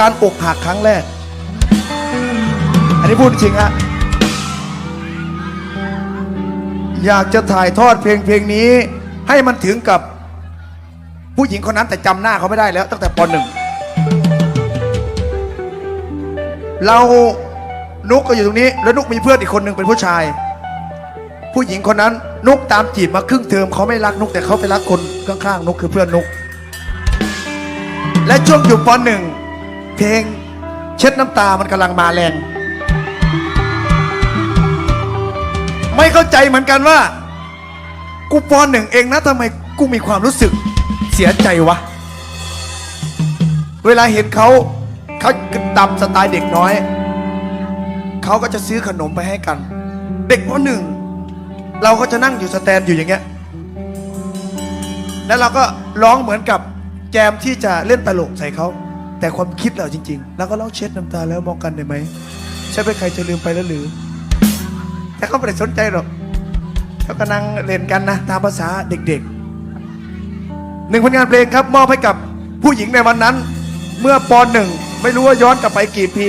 การอกหักครั้งแรก อันนี้พูดจริงฮะอยากจะถ่ายทอดเพลงเพลงนี้ ให้มันถึงกับผู้หญิงคนนั้นแต่จำหน้าเขาไม่ได้แล้ว ตั้งแต่ปหนึ่งเรานุกก็อยู่ตรงนี้ แล้วนุกมีเพื่อนอีกคนหนึ่งเป็นผู้ชาย ผู้หญิงคนนั้น นุกตามจีบมาครึ่งเทอมเขาไม่รักนุกแต่เขาไปรักคนข้างๆนุกคือเพื่อนนุก และช่วงอยู่ปหนึ่ง เพลง เช็ดน้ำตามันกำลังมาแรง ไม่เข้าใจเหมือนกันว่า กูปอนหนึ่งเองนะทำไมกูมีความรู้สึกเสียใจวะ เวลาเห็นเขาเขาดำสไตล์เด็กน้อย เขาก็จะซื้อขนมไปให้กัน เด็กปหนึ่ง เราก็จะนั่งอยู่สแตนอยู่อย่างเงี้ย แล้วเราก็ร้องเหมือนกับแจมที่จะเล่นตลกใส่เขา แต่ความคิดเราจริง ๆ แล้วก็ร้องเช็ดน้ำตาแล้วมองกันได้ไหมใช่ไหมใครจะลืมไปแล้วหรือ แต่เขาไม่ได้สนใจหรอกเขากำลังเล่นกันนะตามภาษาเด็กๆหนึ่งผลงานเพลงครับมอบให้กับผู้หญิงในวันนั้น เมื่อปอนหนึ่งไม่รู้ว่าย้อนกลับไปกี่ปี